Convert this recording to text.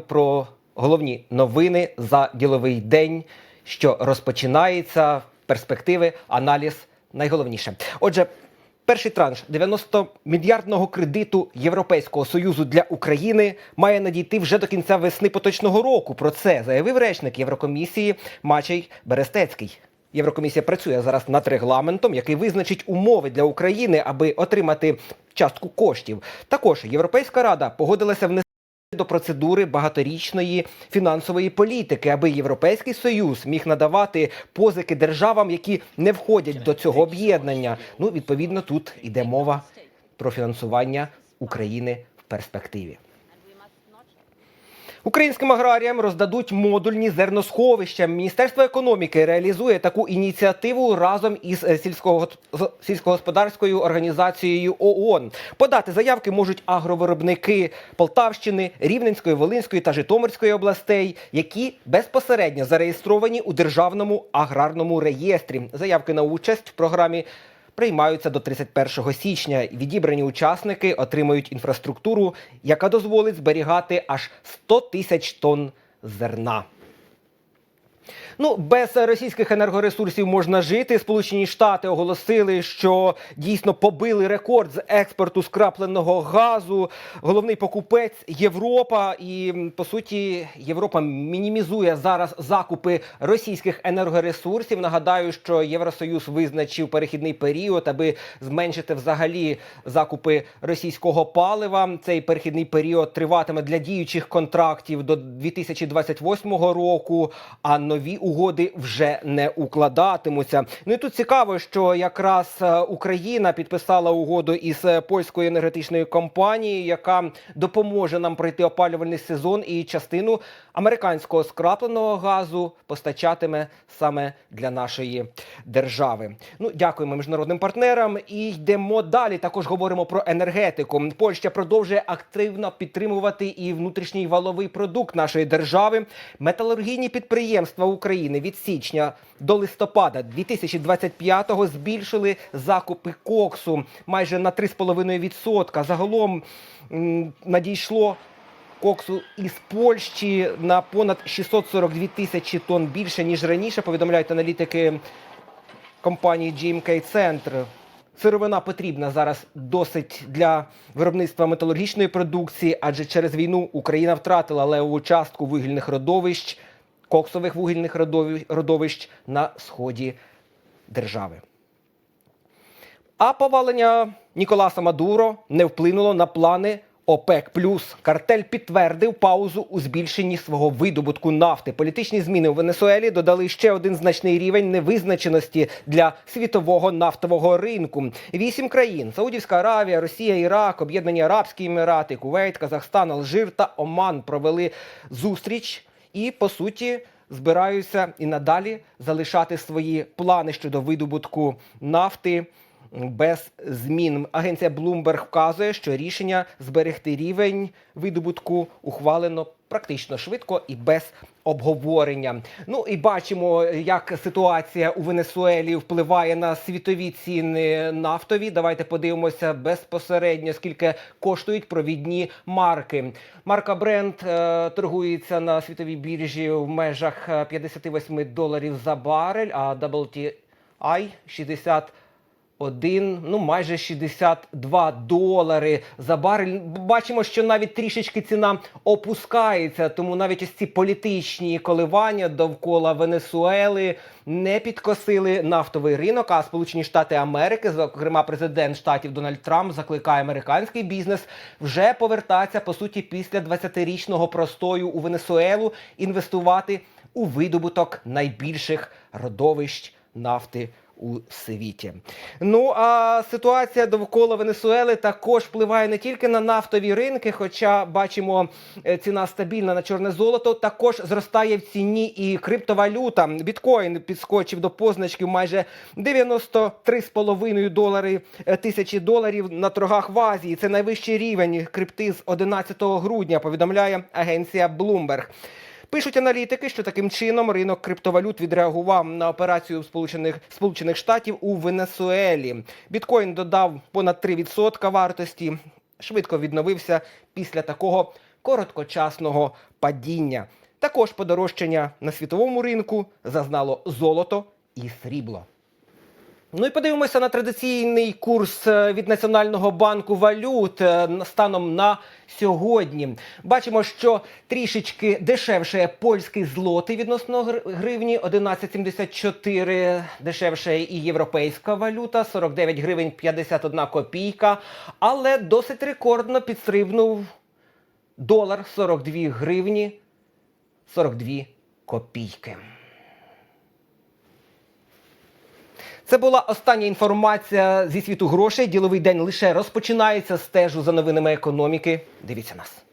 про головні новини за діловий день, що розпочинається, перспективи, аналіз найголовніше. Отже, перший транш 90-мільярдного кредиту Європейського союзу для України має надійти вже до кінця весни поточного року. Про це заявив речник Єврокомісії Мачей Берестецький. Єврокомісія працює зараз над регламентом, який визначить умови для України, аби отримати частку коштів. Також Європейська рада погодилася внести до процедури багаторічної фінансової політики, аби Європейський Союз міг надавати позики державам, які не входять до цього об'єднання. Ну, відповідно, тут іде мова про фінансування України в перспективі. Українським аграріям роздадуть модульні зерносховища. Міністерство економіки реалізує таку ініціативу разом із е, сільськогосподарською організацією ООН. Подати заявки можуть агровиробники Полтавщини, Рівненської, Волинської та Житомирської областей, які безпосередньо зареєстровані у державному аграрному реєстрі. Заявки на участь в програмі приймаються до 31 січня. Відібрані учасники отримають інфраструктуру, яка дозволить зберігати аж 100 тисяч тонн зерна. Ну, без російських енергоресурсів можна жити. Сполучені Штати оголосили, що дійсно побили рекорд з експорту скрапленого газу. Головний покупець Європа. І по суті, Європа мінімізує зараз закупи російських енергоресурсів. Нагадаю, що Євросоюз визначив перехідний період, аби зменшити взагалі закупи російського палива. Цей перехідний період триватиме для діючих контрактів до 2028 року, а нові угоди вже не укладатимуться. Ну і тут цікаво, що якраз е, Україна підписала угоду із е, польською енергетичною компанією, яка допоможе нам пройти опалювальний сезон і частину американського скрапленого газу постачатиме саме для нашої держави. Ну, дякуємо міжнародним партнерам і йдемо далі. Також говоримо про енергетику. Польща продовжує активно підтримувати і внутрішній валовий продукт нашої держави. Металургійні підприємства України від січня до листопада 2025-го збільшили закупи коксу майже на 3,5%. Загалом надійшло коксу із Польщі на понад 642 тисячі тонн більше ніж раніше. Повідомляють аналітики компанії GMK Центр. Сировина потрібна зараз досить для виробництва металургічної продукції, адже через війну Україна втратила левову частку вугільних родовищ, коксових вугільних родовищ, на сході держави. А повалення Ніколаса Мадуро не вплинуло на плани ОПЕК. Картель підтвердив паузу у збільшенні свого видобутку нафти. Політичні зміни у Венесуелі додали ще один значний рівень невизначеності для світового нафтового ринку. Вісім країн: Саудівська Аравія, Росія, Ірак, Об'єднані Арабські Емірати, Кувейт, Казахстан, Алжир та Оман провели зустріч і по суті. Збираються і надалі залишати свої плани щодо видобутку нафти без змін. Агенція Bloomberg вказує, що рішення зберегти рівень видобутку ухвалено практично швидко і без обговорення. Ну і бачимо, як ситуація у Венесуелі впливає на світові ціни нафтові. Давайте подивимося безпосередньо, скільки коштують провідні марки. Марка Brent е, торгується на світовій біржі в межах е, 58 доларів за барель, а WTI 60 один, ну майже 62 долари за барель. Бачимо, що навіть трішечки ціна опускається, тому навіть ось ці політичні коливання довкола Венесуели не підкосили нафтовий ринок. А Сполучені Штати Америки, зокрема президент штатів Дональд Трамп, закликає американський бізнес вже повертатися по суті після 20-річного простою у Венесуелу, інвестувати у видобуток найбільших родовищ нафти у світі. Ну а ситуація довкола Венесуели також впливає не тільки на нафтові ринки, хоча бачимо, е, ціна стабільна на чорне золото. Також зростає в ціні і криптовалюта. Біткоін підскочив до позначки майже 93,5 долари е, тисячі доларів на торгах в Азії. Це найвищий рівень крипти з 11 грудня. Повідомляє агенція Bloomberg. Пишуть аналітики, що таким чином ринок криптовалют відреагував на операцію Сполучених Сполучених Штатів у Венесуелі. Біткоін додав понад 3% вартості, швидко відновився після такого короткочасного падіння. Також подорожчання на світовому ринку зазнало золото і срібло. Ну і подивимося на традиційний курс е, від Національного банку валют е, станом на сьогодні. Бачимо, що трішечки дешевше польський злотий відносно гривні 11,74, дешевше і європейська валюта 49 гривень 51 копійка, але досить рекордно підстрибнув долар 42 гривні 42 копійки. Це була остання інформація зі світу грошей. Діловий день лише розпочинається. Стежу за новинами економіки. Дивіться нас.